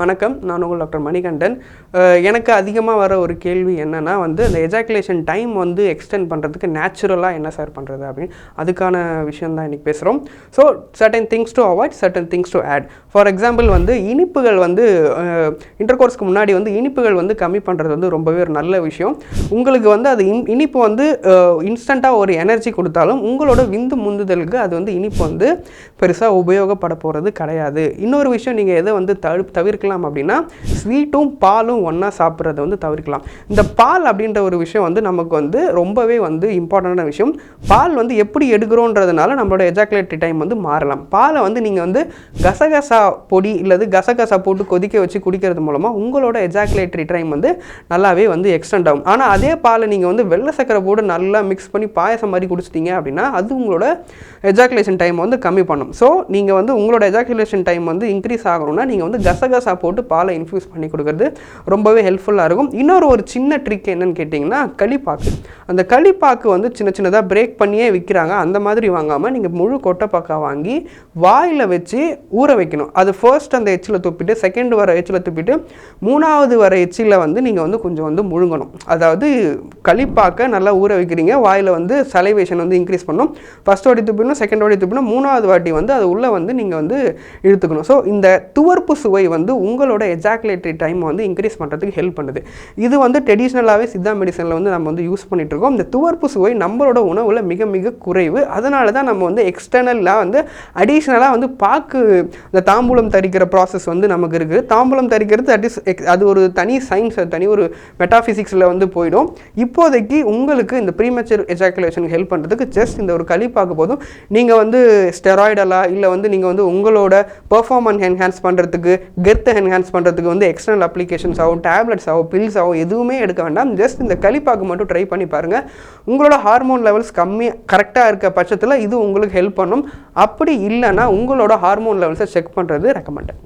வணக்கம். நான் உங்கள் டாக்டர் மணிகண்டன். எனக்கு அதிகமாக வர ஒரு கேள்வி என்னென்னா வந்து அந்த எஜாக்குலேஷன் டைம் வந்து எக்ஸ்டெண்ட் பண்ணுறதுக்கு நேச்சுரலாக என்ன சார் பண்ணுறது அப்படின்னு. அதுக்கான விஷயம் தான் இன்றைக்கி பேசுகிறோம் so certain things to avoid certain things to add for example வந்து இனிப்புகள் வந்து இன்டர்கோர்ஸ்க்கு முன்னாடி வந்து இனிப்புகள் வந்து கம்மி பண்ணுறது வந்து ரொம்பவே ஒரு நல்ல விஷயம். உங்களுக்கு வந்து அது இன் இனிப்பு வந்து இன்ஸ்டண்ட்டாக ஒரு எனர்ஜி கொடுத்தாலும் உங்களோட விந்து முந்துதலுக்கு அது வந்து இனிப்பு வந்து பெருசாக உபயோகப்பட போகிறது கிடையாது. இன்னொரு விஷயம் நீங்கள் எதை வந்து தவிர்க்க தவிர்க்கலாம் அப்படின்னா ஸ்வீட்டும் பாலும் ஒன்றா சாப்பிட்றத வந்து தவிர்க்கலாம். இந்த பால் அப்படின்ற ஒரு விஷயம் வந்து நமக்கு வந்து ரொம்பவே வந்து இம்பார்ட்டண்டான விஷயம். பால் வந்து எப்படி எடுக்கிறோன்றதுனால நம்மளோட எஜாக்குலேட்டரி டைம் வந்து மாறலாம். பாலை வந்து நீங்கள் வந்து கசகசா பொடி இல்லது கசகசா போட்டு கொதிக்க வச்சு குடிக்கிறது மூலமாக உங்களோட எஜாக்குலேட்டரி டைம் வந்து நல்லாவே வந்து எக்ஸ்டெண்ட் ஆகும். ஆனால் அதே பாலை நீங்கள் வந்து வெள்ளை சக்கரை போட்டு நல்லா மிக்ஸ் பண்ணி பாயசம் மாதிரி குடிச்சிட்டீங்க அப்படின்னா அது உங்களோட எஜாக்குலேஷன் டைம் வந்து கம்மி பண்ணும். ஸோ நீங்கள் வந்து உங்களோட எஜாக்குலேஷன் டைம் வந்து இன்க்ரீஸ் ஆகணும்னா நீங்கள் வந்து கசகசா போட்டு பாலை இன்ஃப்யூஸ் பண்ணி கொடுக்கறது ரொம்பவே ஹெல்ப்ஃபுல்லாக இருக்கும். இன்னொரு ஒரு சின்ன ட்ரிக் என்னன்னு கேட்டிங்கன்னா களிப்பாக்கு. அந்த களிப்பாக்கு வந்து சின்ன சின்னதாக பிரேக் பண்ணியே விற்கிறாங்க அந்த மாதிரி வாங்காமல் நீங்கள் முழு கொட்டைப்பாக்காக வாங்கி வாயில் வச்சு ஊற வைக்கணும். அது ஃபர்ஸ்ட் அந்த எச்சில் துப்பிட்டு செகண்ட் வர எச்சில் துப்பிட்டு மூணாவது வர எச்சில் வந்து நீங்கள் வந்து கொஞ்சம் வந்து முழுங்கணும். அதாவது களிப்பாக்க நல்லா ஊற வைக்கிறீங்க. வாயில் வந்து சலைவேஷன் வந்து இன்க்ரீஸ் பண்ணும். ஃபஸ்ட் வாட்டி துப்பிடணும் செகண்ட் வாட்டி துப்பிடணும் மூணாவது வாட்டி வந்து அது உள்ளே வந்து நீங்கள் வந்து இழுத்துக்கணும். ஸோ இந்த துவர்ப்பு சுவை வந்து உங்களோட எஜாக்குலேட்டரி டைம் வந்து இன்க்ரீஸ் பண்ணுறதுக்கு ஹெல்ப் பண்ணுது. இது வந்து ட்ரெடிஷ்னலாகவே சித்தா மெடிசனில் வந்து நம்ம வந்து யூஸ் பண்ணிகிட்ருக்கோம் இருக்கோம். இந்த துவர்ப்பு சுவை நம்மளோட உணவில் மிக மிக குறைவு. அதனால தான் நம்ம வந்து எக்ஸ்டர்னலாக வந்து அடிஷ்னலாக வந்து பாக்கு இந்த தாம்பூலம் தரிக்கிற ப்ராசஸ் வந்து நமக்கு இருக்குது. தாம்பூலம் தரிக்கிறது அட் இஸ் அது ஒரு தனி சயின்ஸ் தனி ஒரு மெட்டாஃபிசிக்ஸில் வந்து போயிடும். இப்போதைக்கு உங்களுக்கு இந்த ப்ரீமெச்சர் எஜாக்குலேஷன் ஹெல்ப் பண்ணுறதுக்கு ஜஸ்ட் இந்த ஒரு களிப்பாக்கு போதும். நீங்கள் வந்து ஸ்டெராய்டலாக இல்லை வந்து நீங்கள் வந்து உங்களோட பெர்ஃபார்மன்ஸ் என்ஹான்ஸ் பண்ணுறதுக்கு கெர்த்தை என்ஹான்ஸ் பண்ணுறதுக்கு வந்து எக்ஸ்டர்னல் அப்ளிகேஷன்ஸ் ஆகும் டேப்லெட்ஸ் ஆகும் பில்ஸ் ஆகும் எதுவுமே எடுக்க வேண்டாம். ஜஸ்ட் இந்த களிப்பாக்கு மட்டும் ட்ரை பண்ணி பாருங்கள் உங்களோட ஹார்மோன் லெவல்ஸ் கம்மி கரெக்டாக இருக்க பட்சத்தில் இது உங்களுக்கு ஹெல்ப் பண்ணும். அப்படி இல்லைன்னா உங்களோட ஹார்மோன் லெவல்ஸை செக் பண்ணுறது ரெக்கமெண்டட்